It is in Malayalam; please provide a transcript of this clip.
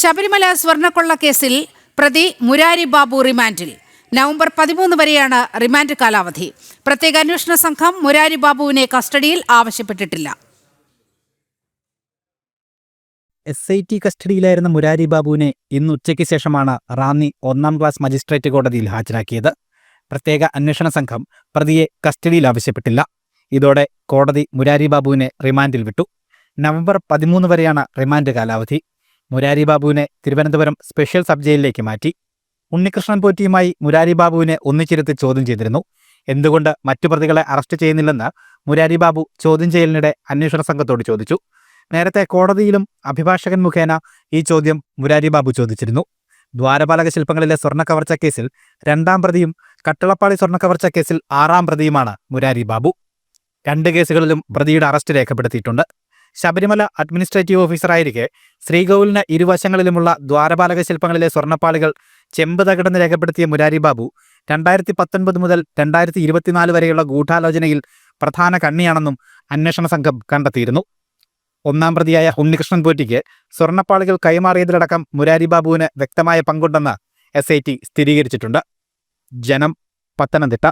ശബരിമല സ്വർണക്കൊള്ള കേസിൽ പ്രതി മുരാരി ബാബു റിമാൻഡിൽ. നവംബർ പതിമൂന്ന് വരെയാണ് റിമാൻഡ് കാലാവധി. പ്രത്യേക അന്വേഷണ സംഘം മുരാരി ബാബുവിനെ കസ്റ്റഡിയിൽ ആവശ്യപ്പെട്ടിട്ടില്ല. എസ് ഐ ടി കസ്റ്റഡിയിലായിരുന്ന മുരാരി ബാബുവിനെ ഇന്ന് ഉച്ചയ്ക്ക് ശേഷമാണ് റാന്നി ഒന്നാം ക്ലാസ് മജിസ്ട്രേറ്റ് കോടതിയിൽ ഹാജരാക്കിയത്. പ്രത്യേക അന്വേഷണ സംഘം പ്രതിയെ കസ്റ്റഡിയിൽ ആവശ്യപ്പെട്ടില്ല. ഇതോടെ കോടതി മുരാരി ബാബുവിനെ റിമാൻഡിൽ വിട്ടു. നവംബർ പതിമൂന്ന് വരെയാണ് റിമാൻഡ് കാലാവധി. മുരാരി ബാബുവിനെ തിരുവനന്തപുരം സ്പെഷ്യൽ സബ് ജയിലിലേക്ക് മാറ്റി. ഉണ്ണികൃഷ്ണൻ പോറ്റിയുമായി മുരാരി ബാബുവിനെ ഒന്നിച്ചിരുത്തി ചോദ്യം ചെയ്തിരുന്നു. എന്തുകൊണ്ട് മറ്റു പ്രതികളെ അറസ്റ്റ് ചെയ്യുന്നില്ലെന്ന് മുരാരി ബാബു ചോദ്യം ചെയ്യലിനിടെ അന്വേഷണ സംഘത്തോട് ചോദിച്ചു. നേരത്തെ കോടതിയിലും അഭിഭാഷകൻ മുഖേന ഈ ചോദ്യം മുരാരി ബാബു ചോദിച്ചിരുന്നു. ദ്വാരപാലക ശില്പങ്ങളിലെ സ്വർണ കവർച്ച കേസിൽ രണ്ടാം പ്രതിയും കട്ടളപ്പാളി സ്വർണ കവർച്ച കേസിൽ ആറാം പ്രതിയുമാണ് മുരാരി ബാബു. രണ്ട് കേസുകളിലും പ്രതിയുടെ അറസ്റ്റ് രേഖപ്പെടുത്തിയിട്ടുണ്ട്. ശബരിമല അഡ്മിനിസ്ട്രേറ്റീവ് ഓഫീസറായിരിക്കെ ശ്രീകോവിലിന് ഇരുവശങ്ങളിലുമുള്ള ദ്വാരപാലക ശില്പങ്ങളിലെ സ്വർണപ്പാളികൾ ചെമ്പ് തകിടന്ന് രേഖപ്പെടുത്തിയ മുരാരി ബാബു രണ്ടായിരത്തി പത്തൊൻപത് മുതൽ രണ്ടായിരത്തി ഇരുപത്തിനാല് വരെയുള്ള ഗൂഢാലോചനയിൽ പ്രധാന കണ്ണിയാണെന്നും അന്വേഷണ സംഘം കണ്ടെത്തിയിരുന്നു. ഒന്നാം പ്രതിയായ ഉണ്ണികൃഷ്ണൻ പോറ്റിക്ക് സ്വർണപ്പാളികൾ കൈമാറിയതിലടക്കം മുരാരി ബാബുവിന് വ്യക്തമായ പങ്കുണ്ടെന്ന് എസ് ഐ ടി സ്ഥിരീകരിച്ചിട്ടുണ്ട്. ജനം പത്തനംതിട്ട.